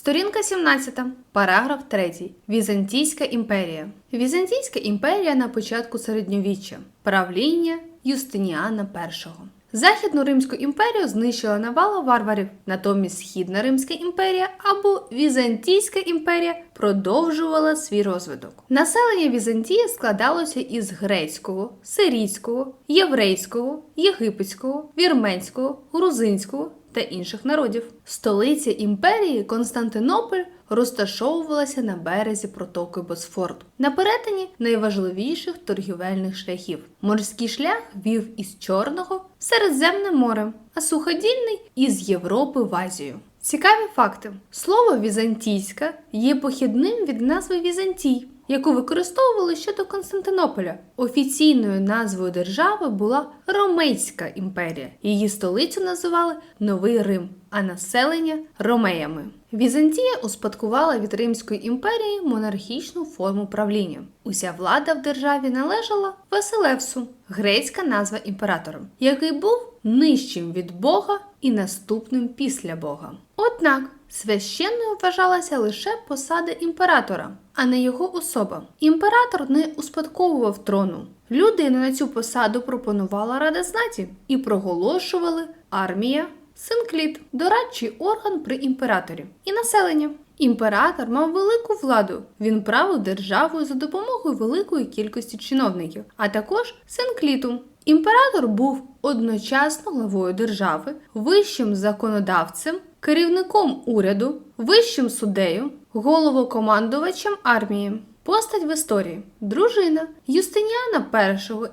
Сторінка 17, параграф 3. Візантійська імперія. Візантійська імперія на початку середньовіччя. Правління Юстиніана І. Західну Римську імперію знищила навала варварів, натомість Східна Римська імперія або Візантійська імперія продовжувала свій розвиток. Населення Візантії складалося із грецького, сирійського, єврейського, єгипетського, вірменського, грузинського та інших народів. Столиця імперії Константинополь розташовувалася на березі протоки Босфору, на перетині найважливіших торгівельних шляхів. Морський шлях вів із Чорного в Середземне море, а суходільний із Європи в Азію. Цікаві факти: слово візантійська є похідним від назви Візантій, яку використовували щодо Константинополя. Офіційною назвою держави була Ромейська імперія. Її столицю називали Новий Рим, а населення ромеями. Візантія успадкувала від Римської імперії монархічну форму правління. Уся влада в державі належала Василевсу, грецька назва імператора, який був нижчим від Бога і наступним після Бога. Однак священною вважалася лише посада імператора, а не його особа. Імператор не успадковував трону. Людину на цю посаду пропонувала Рада знаті і проголошували армія, синкліт, дорадчий орган при імператорі і населення. Імператор мав велику владу. Він правив державою за допомогою великої кількості чиновників, а також синкліту. Імператор був одночасно главою держави, вищим законодавцем, керівником уряду, вищим суддею, головокомандувачем армії. Постать в історії дружина Юстиніана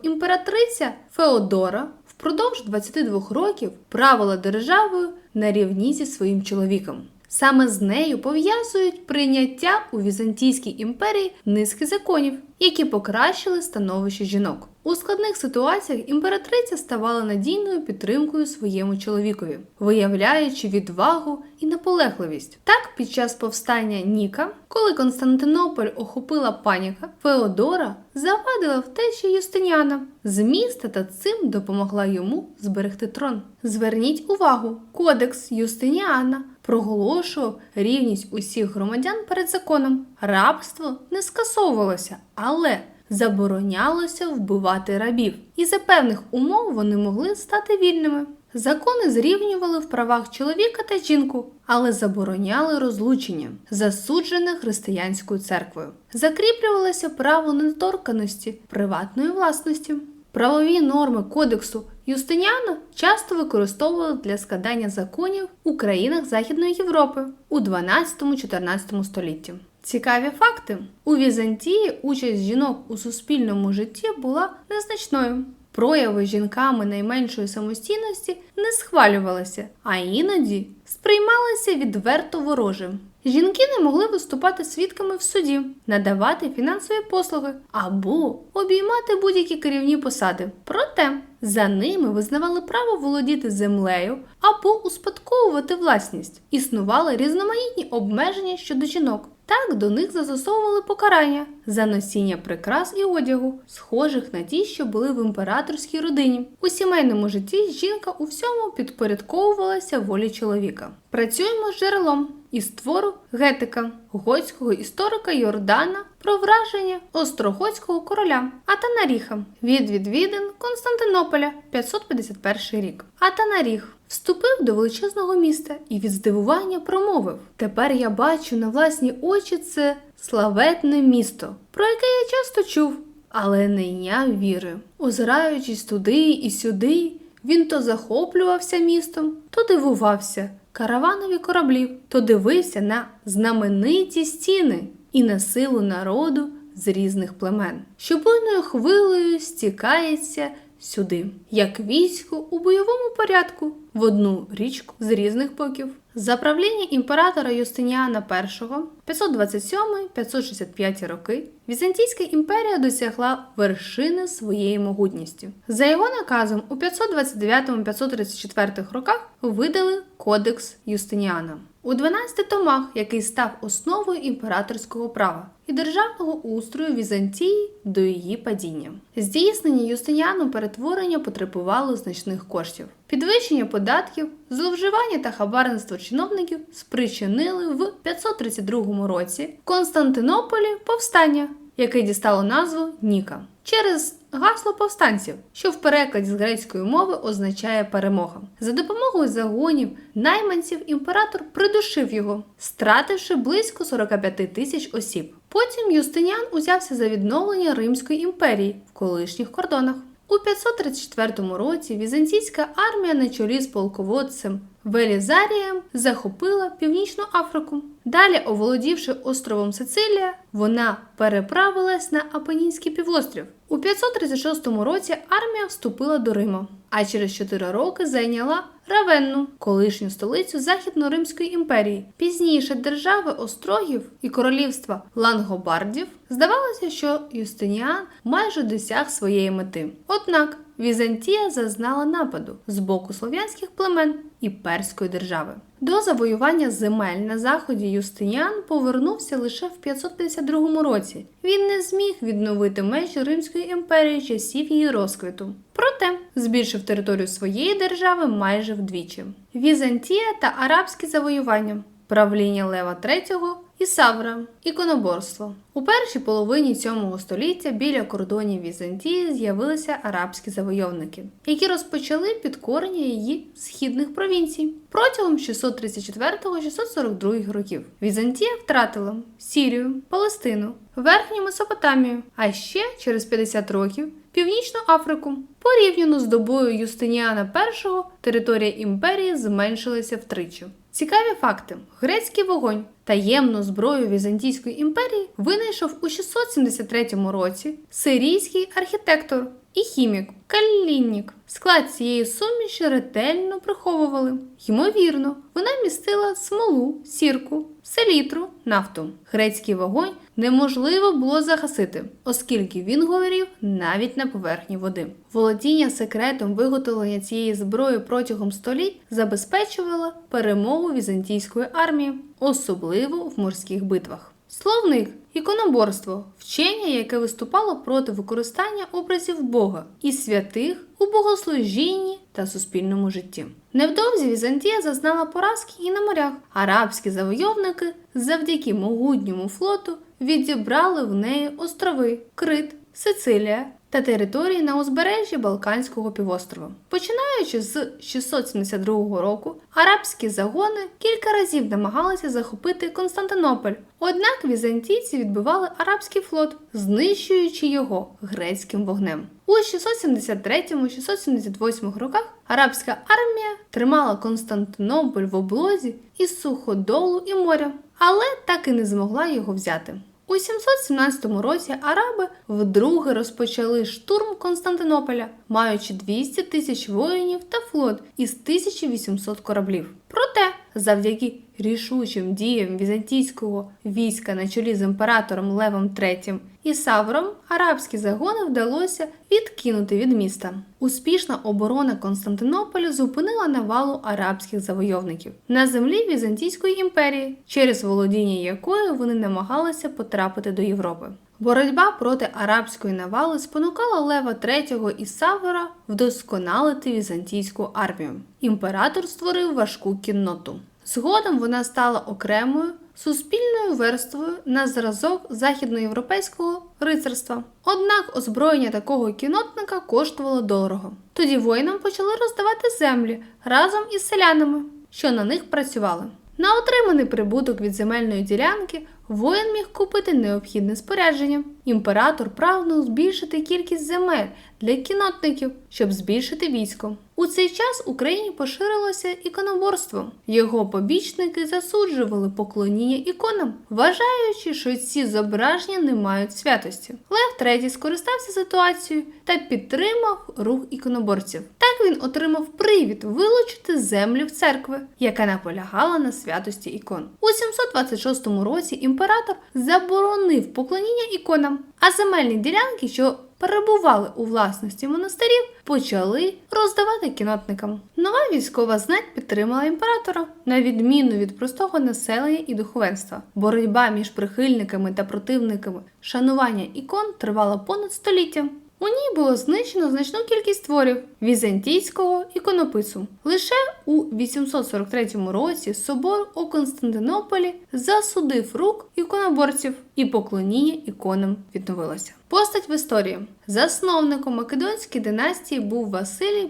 І, імператриця Феодора, впродовж 22 років правила державою на рівні зі своїм чоловіком. Саме з нею пов'язують прийняття у Візантійській імперії низки законів, які покращили становище жінок. У складних ситуаціях імператриця ставала надійною підтримкою своєму чоловікові, виявляючи відвагу і наполегливість. Так, під час повстання Ніка, коли Константинополь охопила паніка, Феодора завадила втечі Юстиніана з міста та цим допомогла йому зберегти трон. Зверніть увагу, кодекс Юстиніана проголошував рівність усіх громадян перед законом. Рабство не скасовувалося, але заборонялося вбивати рабів, і за певних умов вони могли стати вільними. Закони зрівнювали в правах чоловіка та жінку, але забороняли розлучення, засуджене християнською церквою. Закріплювалося право недоторканості приватної власності. Правові норми кодексу Юстиніана часто використовували для складання законів у країнах Західної Європи у 12-14 столітті. Цікаві факти: у Візантії участь жінок у суспільному житті була незначною. Прояви жінками найменшої самостійності не схвалювалися, а іноді сприймалися відверто ворожим. Жінки не могли виступати свідками в суді, надавати фінансові послуги або обіймати будь-які керівні посади. Проте за ними визнавали право володіти землею або успадковувати власність. Існували різноманітні обмеження щодо жінок. Так до них застосовували покарання за носіння прикрас і одягу, схожих на ті, що були в імператорській родині. У сімейному житті жінка у всьому підпорядковувалася волі чоловіка. Працюємо з джерелом із твору Гетика, готського історика Йордана про враження остроготського короля Атанаріха від відвідин Константинополя 551 рік. Атанаріх вступив до величезного міста і від здивування промовив: Тепер я бачу на власні очі це славетне місто, про яке я часто чув, але не йняв віри. Озираючись туди і сюди, він то захоплювався містом, то дивувався караванові кораблів, то дивився на знамениті стіни і на силу народу з різних племен, що буйною хвилею стікається сюди, як військо у бойовому порядку в одну річку з різних боків. За правління імператора Юстиніана І 527-565 роки Візантійська імперія досягла вершини своєї могутності. За його наказом у 529-534 роках видали Кодекс Юстиніана. У 12 томах, який став основою імператорського права і державного устрою Візантії до її падіння. Здійснення Юстиніану перетворення потребувало значних коштів. Підвищення податків, зловживання та хабарництво чиновників спричинили в 532 році в Константинополі повстання, яке дістало назву Ніка через гасло повстанців, що в перекладі з грецької мови означає перемога. За допомогою загонів найманців імператор придушив його, стративши близько 45 тисяч осіб. Потім Юстиніан узявся за відновлення Римської імперії в колишніх кордонах. У 534 році візантійська армія на чолі з полководцем Велізарієм захопила Північну Африку. Далі, оволодівши островом Сицилія, вона переправилась на Апенінський півострів. У 536 році армія вступила до Риму, а через 4 роки зайняла Равенну, колишню столицю Західно-Римської імперії. Пізніше держави Острогів і королівства Лангобардів здавалося, що Юстиніан майже досяг своєї мети. Однак Візантія зазнала нападу з боку слов'янських племен і Перської держави. До завоювання земель на заході Юстиніан повернувся лише в 552 році. Він не зміг відновити межі Римської імперії часів її розквіту. Проте збільшив територію своєї держави майже вдвічі. Візантія та арабські завоювання, правління Лева III і Савра, іконоборство. У першій половині 7 століття біля кордонів Візантії з'явилися арабські завойовники, які розпочали підкорення її східних провінцій. Протягом 634-642 років Візантія втратила Сірію, Палестину, Верхню Месопотамію, а ще через 50 років Північну Африку. Порівняно з добою Юстиніана І територія імперії зменшилася втричі. Цікаві факти: грецький вогонь, таємну зброю Візантійської імперії, винайшов у 673 році сирійський архітектор і хімік Калліннік. Склад цієї суміші ретельно приховували. Ймовірно, вона містила смолу, сірку, селітру, нафту. Грецький вогонь неможливо було загасити, оскільки він горів навіть на поверхні води. Володіння секретом виготовлення цієї зброї протягом століть забезпечувало перемогу візантійської армії, особливо в морських битвах. Словник іконоборство вчення, яке виступало проти використання образів Бога і святих у богослужінні та суспільному житті. Невдовзі Візантія зазнала поразки і на морях. Арабські завойовники завдяки могутньому флоту відібрали в неї острови Крит, Сицилія та території на узбережжі Балканського півострова. Починаючи з 672 року, арабські загони кілька разів намагалися захопити Константинополь. Однак візантійці відбивали арабський флот, знищуючи його грецьким вогнем. У 673-678 роках арабська армія тримала Константинополь в облозі із суходолу і моря, але так і не змогла його взяти. У 717 році араби вдруге розпочали штурм Константинополя, маючи 200 тисяч воїнів та флот із 1800 кораблів. Проте, завдяки рішучим діям візантійського війська на чолі з імператором Левом III і Савром, арабські загони вдалося відкинути від міста. Успішна оборона Константинополя зупинила навалу арабських завойовників на землі Візантійської імперії, через володіння якою вони намагалися потрапити до Європи. Боротьба проти арабської навали спонукала Лева III і Савора вдосконалити візантійську армію. Імператор створив важку кінноту. Згодом вона стала окремою суспільною верствою на зразок західноєвропейського рицарства. Однак озброєння такого кінотника коштувало дорого. Тоді воїнам почали роздавати землі разом із селянами, що на них працювали. На отриманий прибуток від земельної ділянки воїн міг купити необхідне спорядження. Імператор прагнув збільшити кількість земель для кінотників, щоб збільшити військо. У цей час Україні поширилося іконоборство. Його побічники засуджували поклоніння іконам, вважаючи, що ці зображення не мають святості. Лев III скористався ситуацією та підтримав рух іконоборців. Так він отримав привід вилучити землю в церкви, яка наполягала на святості ікон. У 726 році імператор заборонив поклоніння іконам, а земельні ділянки, що перебували у власності монастирів, почали роздавати кінотникам. Нова військова знать підтримала імператора, на відміну від простого населення і духовенства. Боротьба між прихильниками та противниками шанування ікон тривала понад століття. У ній було знищено значну кількість творів візантійського іконопису. Лише у 843 році собор у Константинополі засудив рук іконоборців, і поклоніння іконам відновилося. Постать в історії засновником Македонської династії був Василій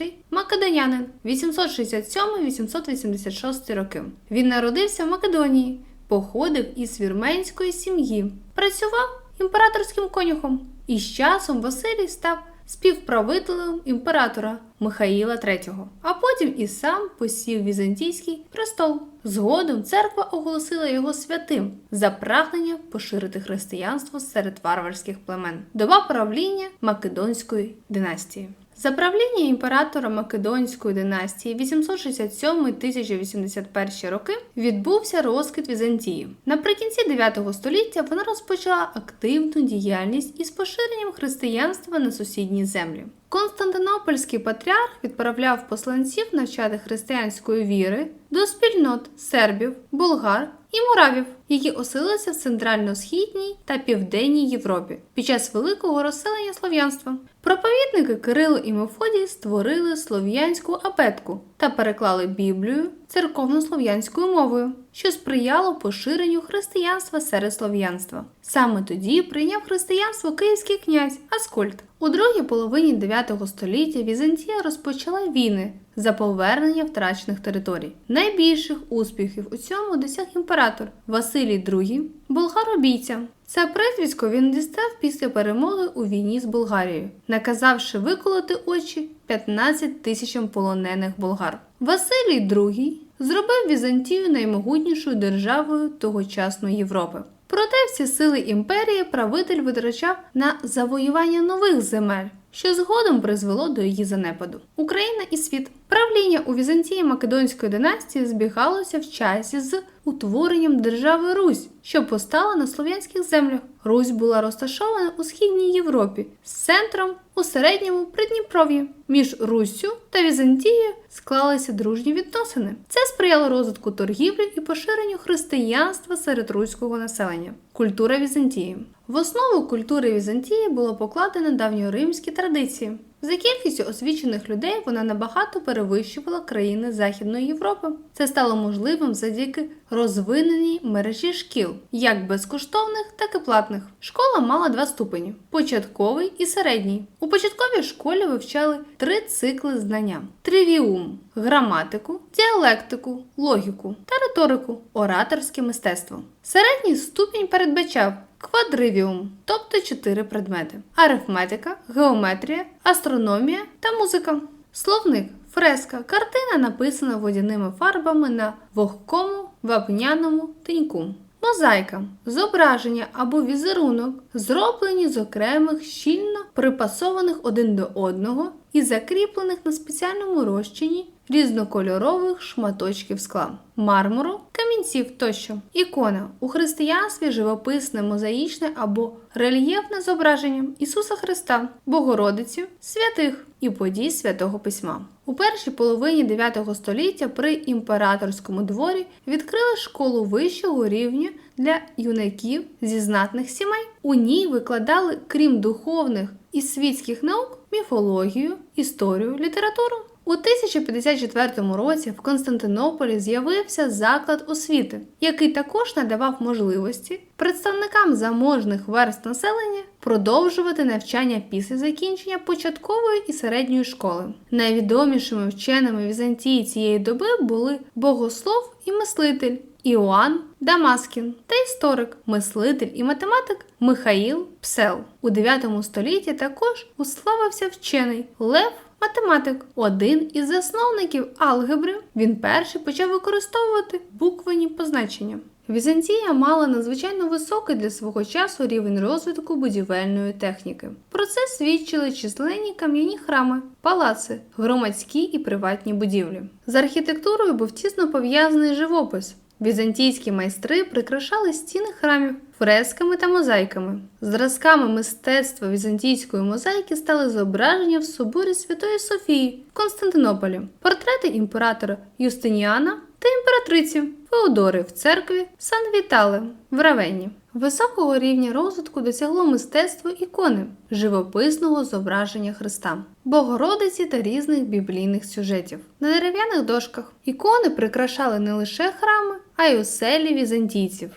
І Македонянин 867-886 роки. Він народився в Македонії, походив із вірменської сім'ї, працював імператорським конюхом. І з часом Василій став співправителем імператора Михаїла III, а потім і сам посів візантійський престол. Згодом церква оголосила його святим за прагнення поширити християнство серед варварських племен. Доба правління Македонської династії. За правління імператора Македонської династії 867-1081 роки відбувся розквіт Візантії. Наприкінці 9 століття вона розпочала активну діяльність із поширенням християнства на сусідні землі. Константинопольський патріарх відправляв посланців навчати християнської віри до спільнот сербів, булгар і муравів, які оселилися в центрально-східній та південній Європі під час великого розселення слов'янства. Проповідники Кирило і Мефодій створили слов'янську абетку та переклали Біблію церковно-слов'янською мовою, що сприяло поширенню християнства серед слов'янства. Саме тоді прийняв християнство київський князь Аскольд. У другій половині 9 століття Візантія розпочала війни за повернення втрачених територій. Найбільших успіхів у цьому досяг імператор Василій II, болгаробійця. Це прізвисько він дістав після перемоги у війні з Болгарією, наказавши виколоти очі 15 тисячам полонених болгар. Василій II зробив Візантію наймогутнішою державою тогочасної Європи. Проте всі сили імперії правитель витрачав на завоювання нових земель, що згодом призвело до її занепаду. Україна і світ. Правління у Візантії Македонської династії збігалося в часі з утворенням держави Русь, що постала на слов'янських землях. Русь була розташована у східній Європі з центром у середньому Придніпров'ї. Між Руссю та Візантією склалися дружні відносини. Це сприяло розвитку торгівлі і поширенню християнства серед руського населення. Культура Візантії в основу культури Візантії було покладено давньоримські традиції. За кількістю освічених людей вона набагато перевищувала країни Західної Європи. Це стало можливим завдяки розвиненій мережі шкіл, як безкоштовних, так і платних. Школа мала два ступені: початковий і середній. У початковій школі вивчали три цикли знання: тривіум, граматику, діалектику, логіку та риторику, ораторське мистецтво. Середній ступінь передбачав квадривіум, тобто чотири предмети: арифметика, геометрія, астрономія та музика. Словник, фреска, картина написана водяними фарбами на вогкому вапняному тиньку. Мозаїка зображення або візерунок, зроблені з окремих щільно припасованих один до одного і закріплених на спеціальному розчині різнокольорових шматочків скла, мармуру, камінців тощо. Ікона у християнстві живописне, мозаїчне або рельєфне зображення Ісуса Христа, Богородиці, святих і подій святого Письма. У першій половині 9 століття при імператорському дворі відкрили школу вищого рівня для юнаків зі знатних сімей. У ній викладали, крім духовних і світських наук, міфологію, історію, літературу. У 1054 році в Константинополі з'явився заклад освіти, який також надавав можливості представникам заможних верст населення продовжувати навчання після закінчення початкової і середньої школи. Найвідомішими вченими Візантії цієї доби були богослов і мислитель Іоанн Дамаскін та історик, мислитель і математик Михаїл Псел. У 9 столітті також уславився вчений Лев математик, один із засновників алгебри. Він перший почав використовувати буквені позначення. Візантія мала надзвичайно високий для свого часу рівень розвитку будівельної техніки. Про це свідчили численні кам'яні храми, палаци, громадські і приватні будівлі. З архітектурою був тісно пов'язаний живопис. Візантійські майстри прикрашали стіни храмів фресками та мозаїками. Зразками мистецтва візантійської мозаїки стали зображення в соборі Святої Софії в Константинополі, портрети імператора Юстиніана та імператриці Феодори в церкві Сан Вітале в Равенні. Високого рівня розвитку досягло мистецтво ікони живописного зображення Христа, Богородиці та різних біблійних сюжетів. На дерев'яних дошках ікони прикрашали не лише храми, а й оселі візантійців.